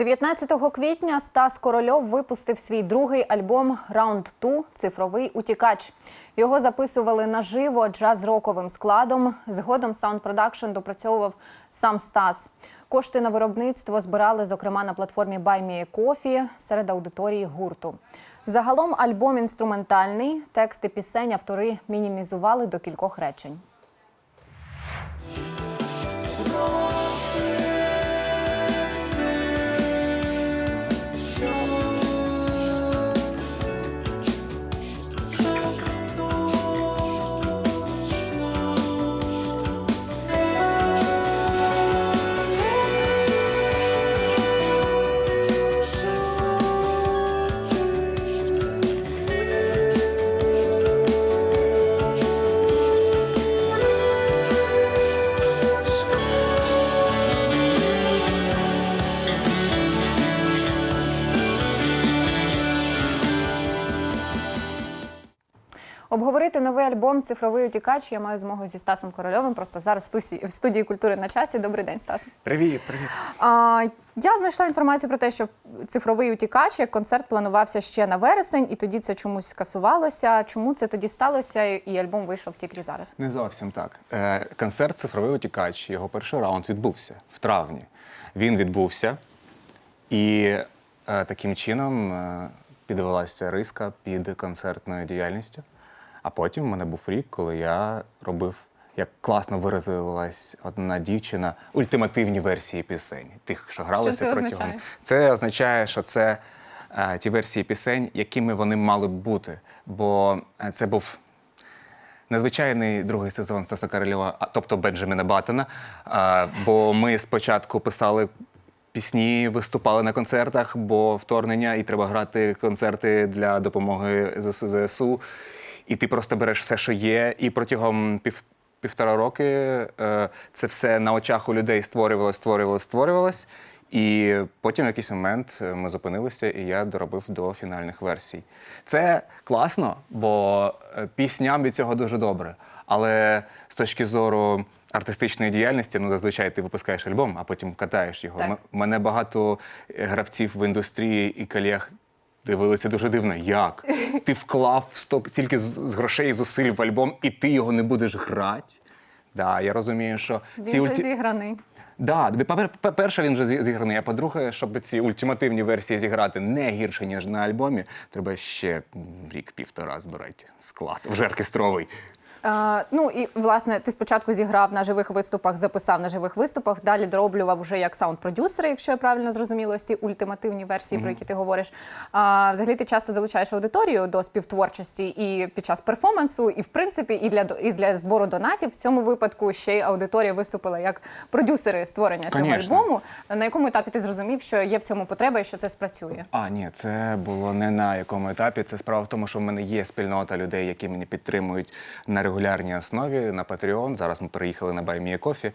19 квітня Стас Корольов випустив свій другий альбом Раунд 2 Цифровий утікач. Його записували наживо джаз-роковим складом. Згодом саунд-продакшн допрацьовував сам Стас. Кошти на виробництво збирали, зокрема, на платформі BuyMeACoffee серед аудиторії гурту. Загалом альбом інструментальний. Тексти пісень автори мінімізували до кількох речень. Обговорити новий альбом Цифровий утікач я маю змогу зі Стасом Корольовим. Просто зараз в студії, культури на часі. Добрий день, Стас. Привіт, привіт. А, я знайшла інформацію про те, що цифровий утікач як концерт планувався ще на вересень, і тоді це чомусь скасувалося. Чому це тоді сталося? І альбом вийшов тільки зараз. Не зовсім так. Е, концерт Цифровий утікач. Його перший раунд відбувся в травні. Він відбувся, і е, таким чином е, підвелася риска під концертною діяльністю. А потім в мене був рік, коли я робив, як класно виразилась одна дівчина, ультимативні версії пісень, тих, що гралися це протягом. означає? Це означає, що це е, ті версії пісень, якими вони мали б бути. Бо е, це був незвичайний другий сезон Стаса Корольова, тобто Бенджаміна Баттона. Бо ми спочатку писали пісні, виступали на концертах, бо вторгнення, і треба грати концерти для допомоги ЗСУ. І ти просто береш все, що є, і протягом пів. Півтора роки е, це все на очах у людей створювалось, створювалось, створювалось. І потім в якийсь момент е, ми зупинилися, і я доробив до фінальних версій. Це класно, бо е, пісням від цього дуже добре. Але з точки зору артистичної діяльності, ну зазвичай ти випускаєш альбом, а потім катаєш його. Так. Мене багато гравців в індустрії і колег дивилися дуже дивно. Як? Ти вклав стільки з- грошей і зусиль в альбом, і ти його не будеш грати? Да, я розумію, що Він ці вже ульті... зіграний. Да, по-перше, він вже зіграний. А по-друге, щоб ці ультимативні версії зіграти не гірше, ніж на альбомі, треба ще рік-півтора збирати склад. Вже оркестровий. Е, ну і власне ти спочатку зіграв на живих виступах, записав на живих виступах, далі дороблював вже як саунд-продюсер, якщо я правильно зрозуміла, ці ультимативні версії, про які ти говориш. А, взагалі ти часто залучаєш аудиторію до співтворчості і під час перформансу, і в принципі, і для і для збору донатів. В цьому випадку ще й аудиторія виступила як продюсери створення цього Конечно. альбому. На якому етапі ти зрозумів, що є в цьому потреба і що це спрацює? А, ні, це було не на якому етапі. Це справа в тому, що в мене є спільнота людей, які мені підтримують на регулярній основі на Patreon. Зараз ми переїхали на BuyMeACoffee.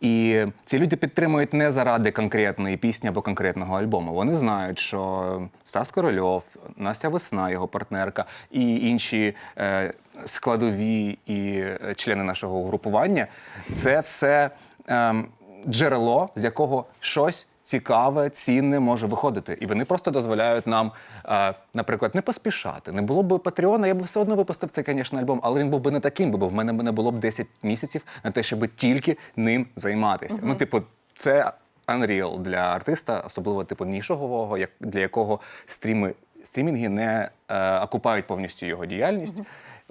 І ці люди підтримують не заради конкретної пісні або конкретного альбому. Вони знають, що Стас Корольов, Настя Весна, його партнерка, і інші е, складові і члени нашого угрупування це все ем, джерело, з якого щось цікаве, цінне може виходити. І вони просто дозволяють нам, е, наприклад, не поспішати. Не було б Патреона, я б все одно випустив цей, звісно, альбом, але він був би не таким, бо в мене не було б 10 місяців на те, щоб тільки ним займатися. Ну, типу, це unreal для артиста, особливо типу нішового, як для якого стріми. Стрімінги не е, окупають повністю його діяльність.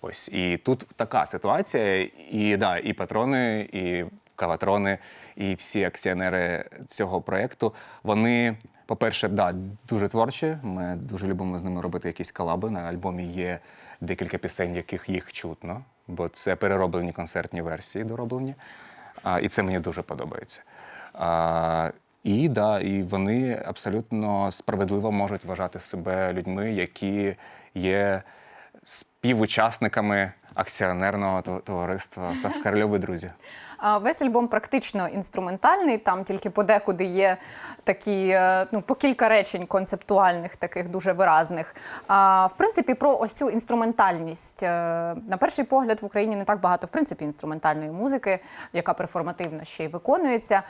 Ось і тут така ситуація. І да, і патрони, і каватрони, і всі акціонери цього проєкту, вони, по-перше, да, дуже творчі. Ми дуже любимо з ними робити якісь колаби. На альбомі є декілька пісень, яких їх чутно, бо це перероблені концертні версії, дороблені. А, і це мені дуже подобається. А, і да, і вони абсолютно справедливо можуть вважати себе людьми, які є співучасниками акціонерного товариства Стас Карльови друзі. Весь альбом практично інструментальний, там тільки подекуди є такі, е, ну, по кілька речень концептуальних, таких дуже виразних. А, в принципі, про ось цю інструментальність. Е, На перший погляд в Україні не так багато в принципі інструментальної музики, яка перформативно ще й виконується.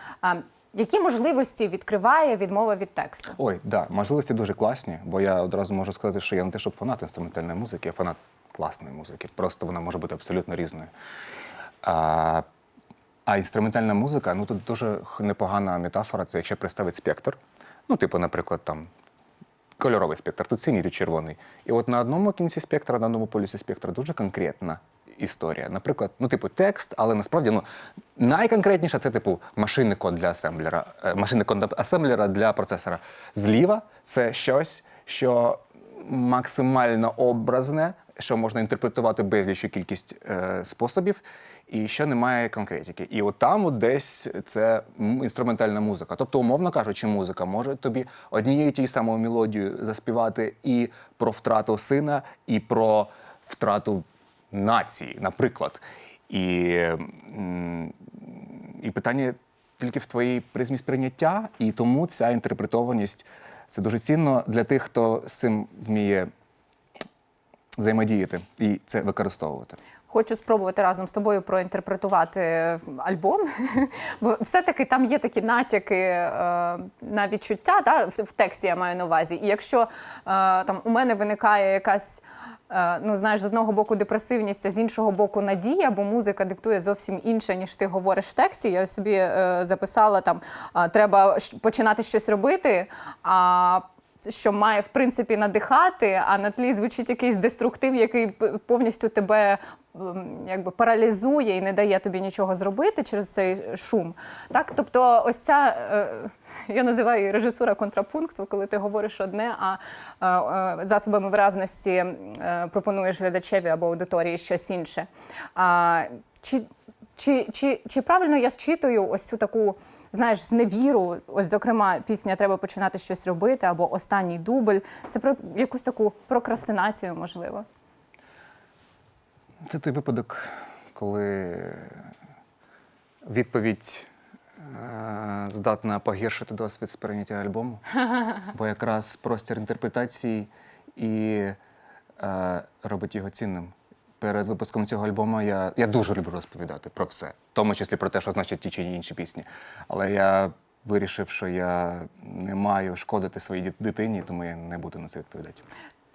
Які можливості відкриває відмова від тексту? Ой, да, можливості дуже класні, бо я одразу можу сказати, що я не те, щоб фанат інструментальної музики, я фанат класної музики. Просто вона може бути абсолютно різною. А, а інструментальна музика, ну тут дуже непогана метафора, це якщо представить спектр. Ну, типу, наприклад, там кольоровий спектр, тут синій, тут червоний. І от на одному кінці спектра, на одному полюсі спектра дуже конкретна історія. Наприклад, ну, типу, текст, але насправді ну, найконкретніше це типу машинний код для асемблера, е, машинний код асемблера для процесора. Зліва це щось, що максимально образне, що можна інтерпретувати безлічу кількість е, способів, і що немає конкретики. І от там от десь це інструментальна музика. Тобто, умовно кажучи, музика може тобі однією тією самою мелодією заспівати і про втрату сина, і про втрату нації, наприклад. І, і питання тільки в твоїй призмі сприйняття, і тому ця інтерпретованість це дуже цінно для тих, хто з цим вміє взаємодіяти і це використовувати. Хочу спробувати разом з тобою проінтерпретувати альбом, бо все-таки там є такі натяки е, на відчуття, в, в тексті я маю на увазі. І якщо е, там у мене виникає якась. Е, Ну, знаєш, з одного боку депресивність, а з іншого боку надія, бо музика диктує зовсім інше, ніж ти говориш в тексті. Я собі е, записала там, е, треба починати щось робити, а що має в принципі надихати, а на тлі звучить якийсь деструктив, який повністю тебе якби паралізує і не дає тобі нічого зробити через цей шум. Так, тобто, ось ця е, я називаю режисура контрапункту, коли ти говориш одне, а е, е, засобами виразності пропонуєш глядачеві або аудиторії щось інше. Чи, чи, чи, чи правильно я зчитую ось цю таку знаєш, зневіру, ось зокрема, пісня треба починати щось робити, або останній дубль. Це про якусь таку прокрастинацію, можливо. Це той випадок, коли відповідь е, здатна погіршити досвід сприйняття альбому, бо якраз простір інтерпретації і е, робить його цінним. Перед випуском цього альбому я, я дуже люблю розповідати про все, в тому числі про те, що значать ті чи інші пісні. Але я вирішив, що я не маю шкодити своїй дитині, тому я не буду на це відповідати.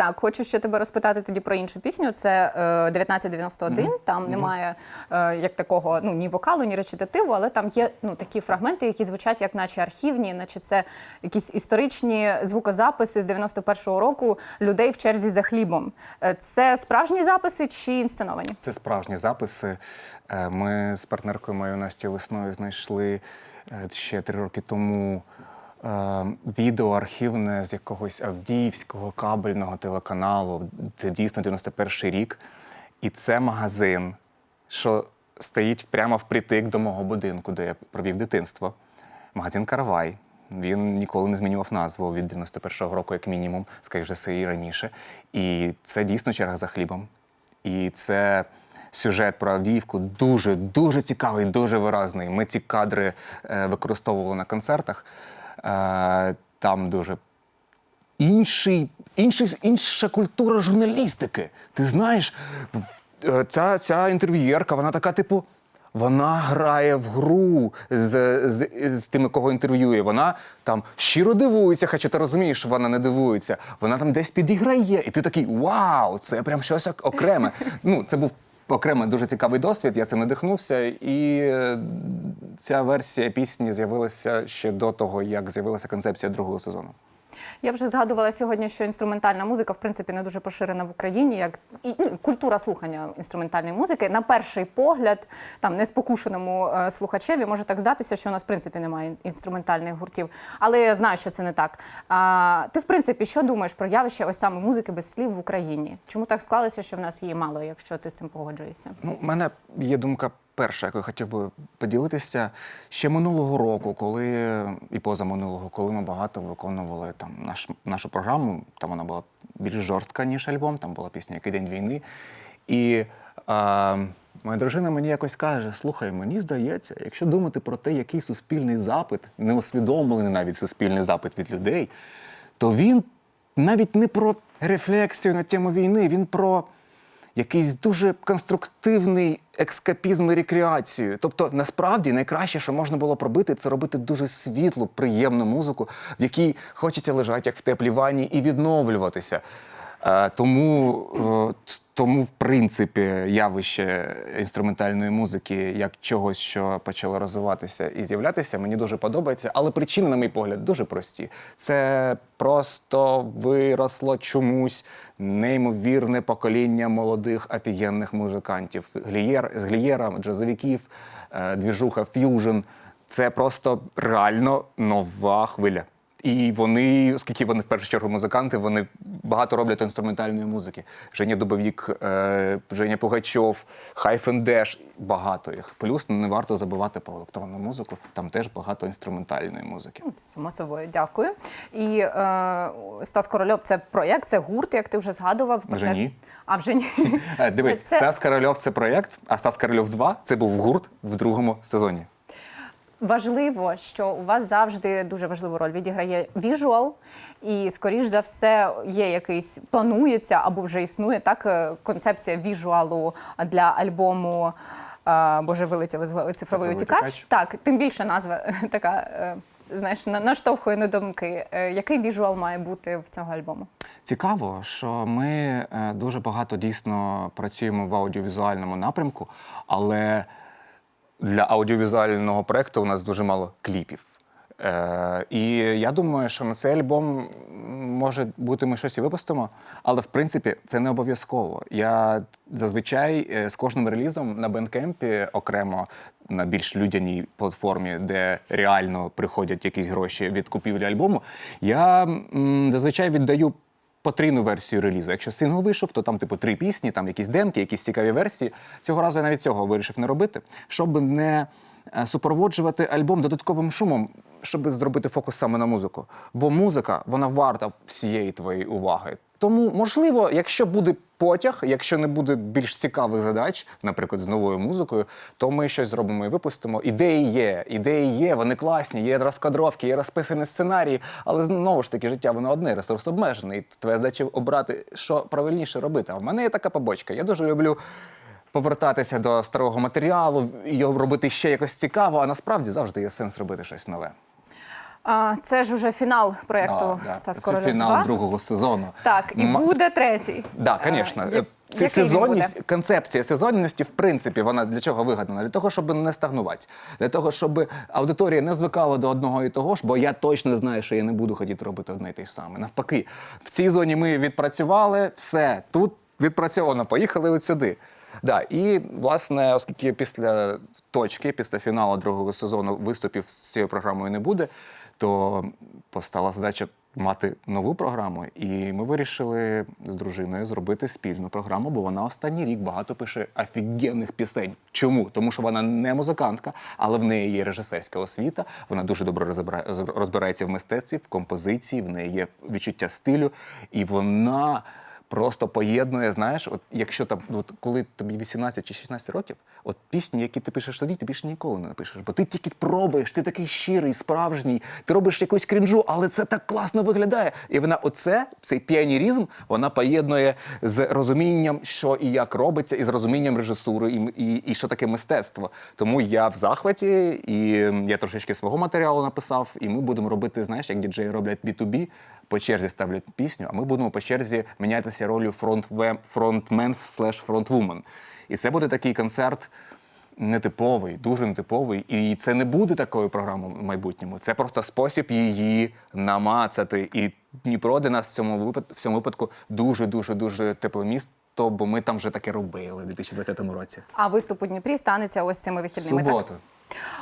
Так, хочу ще тебе розпитати тоді про іншу пісню. Це е, 1991. Там немає е, як такого ну ні вокалу, ні речитативу, але там є ну такі фрагменти, які звучать як наче архівні, наче це якісь історичні звукозаписи з 91-го року людей в черзі за хлібом. Е, Це справжні записи чи інсценовані? Це справжні записи. Е, Ми з партнеркою моєю Настю весною знайшли е, ще три роки тому відео архівне з якогось Авдіївського кабельного телеканалу. Це дійсно 91 рік. І це магазин, що стоїть прямо впритик до мого будинку, де я провів дитинство. Магазин Каравай. Він ніколи не змінював назву від 91-го року, як мінімум, скоріше все і раніше. І це дійсно черга за хлібом. І це сюжет про Авдіївку дуже, дуже цікавий, дуже виразний. Ми ці кадри е, використовували на концертах. Е, там дуже інший, інший, інша культура журналістики. Ти знаєш, е, ця, ця інтерв'юєрка, вона така, типу. Вона грає в гру з, з, з тими, кого інтерв'ює. Вона там щиро дивується, хоча ти розумієш, що вона не дивується. Вона там десь підіграє, і ти такий вау, це прям щось окреме. Ну, це був окремий дуже цікавий досвід. Я цим надихнувся, і е, ця версія пісні з'явилася ще до того, як з'явилася концепція другого сезону. Я вже згадувала сьогодні, що інструментальна музика в принципі не дуже поширена в Україні, як і ну, культура слухання інструментальної музики. На перший погляд, там неспокушеному е, слухачеві може так здатися, що у нас в принципі немає інструментальних гуртів. Але я знаю, що це не так. А, ти, в принципі, що думаєш про явище ось саме музики без слів в Україні? Чому так склалося, що в нас її мало, якщо ти з цим погоджуєшся? Ну, у мене є думка перша, яку я хотів би поділитися. Ще минулого року, коли і позаминулого, коли ми багато виконували там наш, нашу програму, там вона була більш жорстка, ніж альбом, там була пісня Який день війни. І а, моя дружина мені якось каже: слухай, мені здається, якщо думати про те, який суспільний запит, неусвідомлений навіть суспільний запит від людей, то він навіть не про рефлексію на тему війни, він про якийсь дуже конструктивний екскапізм і рекреацію. Тобто, насправді найкраще, що можна було б робити, це робити дуже світлу, приємну музику, в якій хочеться лежати як в теплій ванні і відновлюватися. Е, Тому, е, тому, в принципі, явище інструментальної музики як чогось, що почало розвиватися і з'являтися, мені дуже подобається. Але причини, на мій погляд, дуже прості. Це просто виросло чомусь неймовірне покоління молодих офігенних музикантів. Глієр, з глієра, джазовиків, е, двіжуха, ф'южн. Це просто реально нова хвиля. І вони, оскільки вони в першу чергу музиканти, вони багато роблять інструментальної музики. Женя Дубовік, е, Женя Пугачов, Хайфендеш, багато їх. Плюс не варто забувати про електронну музику, там теж багато інструментальної музики. Само собою, дякую. І е, Стас Корольов це проєкт, це гурт, як ти вже згадував. Вже ні. А вже ні. Е, Дивись, Це- Стас Корольов це проєкт, а Стас Корольов 2 це був гурт в другому сезоні. Важливо, що у вас завжди дуже важливу роль відіграє віжуал, і скоріш за все є якийсь планується або вже існує так е, концепція віжуалу для альбому. е, Боже, вилетіли з голови цифровий «Цифровий утікач. утікач». Так, тим більше назва така, е, знаєш, наштовхує на думки. Е, Який віжуал має бути в цього альбому? Цікаво, що ми е, дуже багато дійсно працюємо в аудіовізуальному напрямку, але для аудіовізуального проєкту у нас дуже мало кліпів. Е, і я думаю, що на цей альбом може бути ми щось і випустимо, але в принципі це не обов'язково. Я зазвичай е, з кожним релізом на бендкемпі окремо на більш людяній платформі, де реально приходять якісь гроші від купівлі альбому, я м, зазвичай віддаю потрійну версію релізу. Якщо сингл вийшов, то там, типу, три пісні, там якісь демки, якісь цікаві версії. Цього разу я навіть цього вирішив не робити, щоб не е, супроводжувати альбом додатковим шумом, щоб зробити фокус саме на музику. Бо музика, вона варта всієї твоєї уваги. Тому, можливо, якщо буде потяг, якщо не буде більш цікавих задач, наприклад, з новою музикою, то ми щось зробимо і випустимо. Ідеї є, ідеї є, вони класні, є розкадровки, є розписані сценарії, але знову ж таки життя воно одне, ресурс обмежений. І твоя задача обрати, що правильніше робити. А в мене є така побочка. Я дуже люблю. Повертатися до старого матеріалу його робити ще якось цікаво, а насправді завжди є сенс робити щось нове. А, це ж уже фінал проєкту Да. Стас Це фінал 2. другого сезону. Так, і М- буде третій. Да, звісно. Це який він сезонність, буде? концепція сезонності, в принципі, вона для чого вигадана? Для того, щоб не стагнувати, для того, щоб аудиторія не звикала до одного і того ж, бо я точно знаю, що я не буду хотіти робити одне і те ж саме. Навпаки, в цій зоні ми відпрацювали, все, тут відпрацьовано, поїхали от сюди. Да, і власне, оскільки після точки, після фіналу другого сезону виступів з цією програмою не буде, то постала задача мати нову програму. І ми вирішили з дружиною зробити спільну програму, бо вона останній рік багато пише офігенних пісень. Чому? Тому що вона не музикантка, але в неї є режисерська освіта. Вона дуже добре розбира- розбирається в мистецтві, в композиції, в неї є відчуття стилю, і вона. Просто поєднує, знаєш, от якщо там, от коли тобі 18 чи 16 років, от пісні, які ти пишеш тоді, ти більше ніколи не напишеш. Бо ти тільки пробуєш, ти такий щирий, справжній, ти робиш якусь крінжу, але це так класно виглядає. І вона оце, цей піанірізм, вона поєднує з розумінням, що і як робиться, і з розумінням режисури, і, і, і що таке мистецтво. Тому я в захваті, і я трошечки свого матеріалу написав, і ми будемо робити, знаєш, як діджеї роблять B2B, по черзі ставлять пісню, а ми будемо по черзі мінятися ролью фронтве- фронтмен слеш фронтвумен. І це буде такий концерт нетиповий, дуже нетиповий. І це не буде такою програмою в майбутньому. Це просто спосіб її намацати. І Дніпро для нас в цьому випадку, в цьому випадку дуже дуже дуже тепле місто, бо ми там вже таке робили у 2020 році. А виступ у Дніпрі станеться ось цими вихідними. так?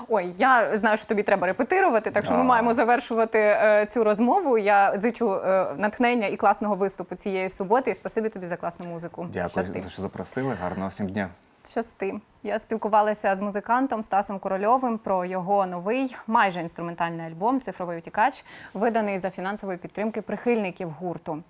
Ой, я знаю, що тобі треба репетирувати, так що ми маємо завершувати е, цю розмову. Я зичу е, натхнення і класного виступу цієї суботи. І спасибі тобі за класну музику. Дякую, Щасти. за що запросили. Гарного всім дня. Щасти. Я спілкувалася з музикантом Стасом Корольовим про його новий майже інструментальний альбом Цифровий утікач, виданий за фінансової підтримки прихильників гурту.